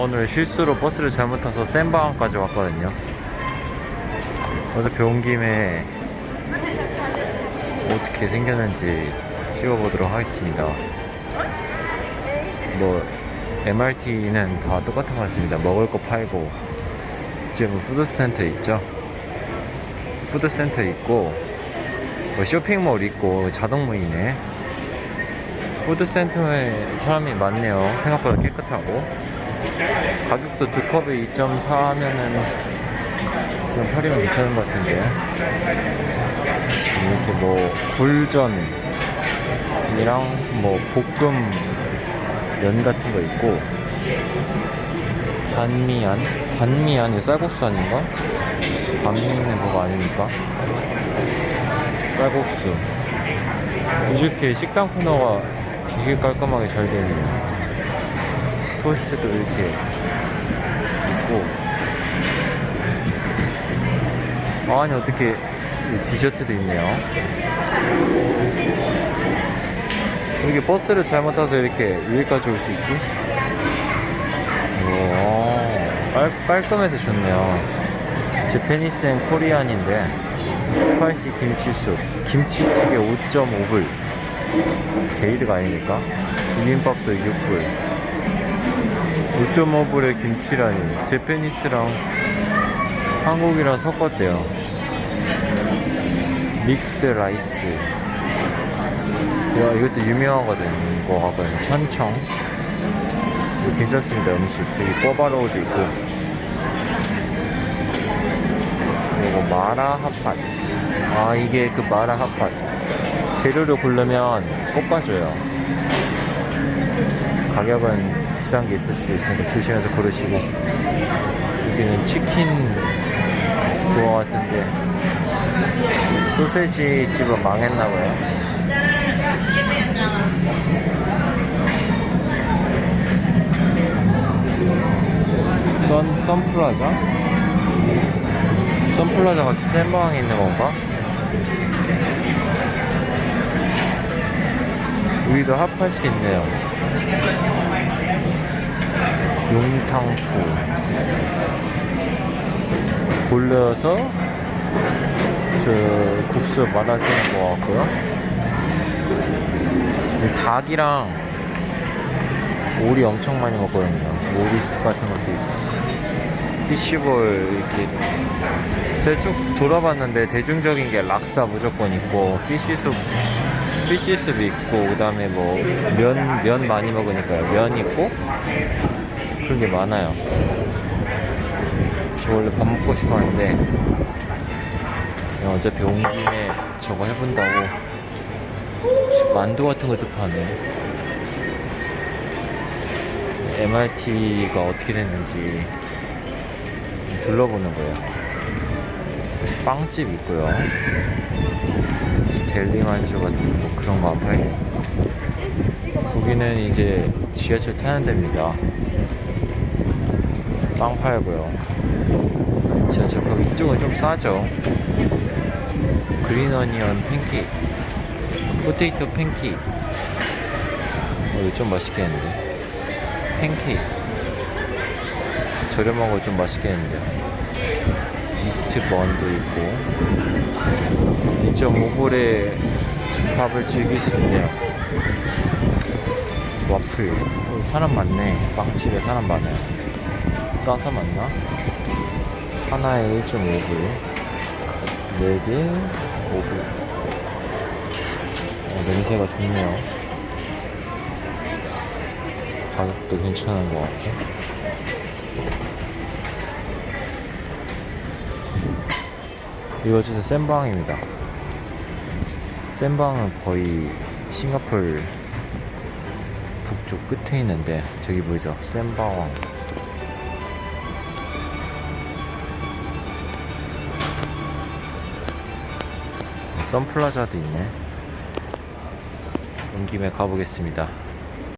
오늘 실수로 버스를 잘못 타서 센방까지 왔거든요. 어차피 온 김에 어떻게 생겼는지 찍어보도록 하겠습니다. 뭐 MRT는 다 똑같은 것 같습니다. 먹을 거 팔고 지금 푸드센터 있죠? 푸드센터 있고 뭐 쇼핑몰 있고 자동문이네. 푸드센터에 사람이 많네요. 생각보다 깨끗하고 가격도 두 컵에 2.4 하면은 지금 팔이면 괜찮은 것 같은데. 이렇게 뭐 굴전이랑 뭐 볶음 면 같은 거 있고 반미안? 반미안 이 쌀국수 아닌가? 반미는 뭐가 아니니까? 쌀국수. 이렇게 식당 코너가 되게 깔끔하게 잘 되어 있네요 토스트도 이렇게 있고. 아, 아니 어떻게 이 디저트도 있네요. 이렇게 버스를 잘못 타서 이렇게 위에까지 올 수 있지? 오, 깔, 깔끔해서 좋네요. 제페니스 앤 코리안인데 스파이시 김치숲 김치찌개 5.5불. 게이드가 아니니까? 비빔밥도 6불 5.5불에 김치라니. 제페니스랑 한국이랑 섞었대요. 믹스드 라이스 야 이것도 유명하거든 이거 하거든. 천청. 이거 괜찮습니다 음식. 저기 꼬바로우도 있고. 그리고 마라 핫팟. 아 이게 그 마라 핫팟. 재료를 고르면 꼽아줘요. 가격은 비싼 게 있을 수도 있으니까 조심해서 고르시고 여기는 치킨 그거 같은데 소세지 집은 망했나 봐요 선, 선플라자? 선플라자가 센방에 있는 건가? 여기도 핫팟이 있네요 용탕수 골려서 저 국수 말아주는 것 같고요. 이 닭이랑 오리 엄청 많이 먹거든요. 오리숲 같은 것도 있고. 피쉬볼 이렇게. 제가 쭉 돌아봤는데 대중적인 게 락사 무조건 있고 피쉬숲 피쉬숲 있고 그 다음에 뭐 면 면 많이 먹으니까요. 면 있고 그런 게 많아요. 저 원래 밥 먹고 싶었는데 어차피 온 김에 저거 해본다고 만두 같은 것도 파네. MRT가 어떻게 됐는지 둘러보는 거예요. 빵집 있고요. 델리 만주 같은 뭐 그런 거 안 팔게. 거기는 이제 지하철 타는 데입니다 빵 팔고요. 가 이쪽은 좀 싸죠. 그린 어니언 팬케이크 포테이토 팬케이크. 어, 좀 맛있겠는데? 팬케이크. 저렴하고 좀 맛있겠는데요 미트 번도 있고. 2.5불에 밥을 즐길 수 있네요. 와플. 어, 사람 많네. 빵집에 사람 많아요 싸서 맞나? 하나에 1.5불. 4개 5불. 어, 냄새가 좋네요. 가격도 괜찮은 것 같고 이거 진짜 센방입니다. 센방은 거의 싱가폴 북쪽 끝에 있는데 저기 보이죠? 센방왕 선플라자도 있네. 온 김에 가보겠습니다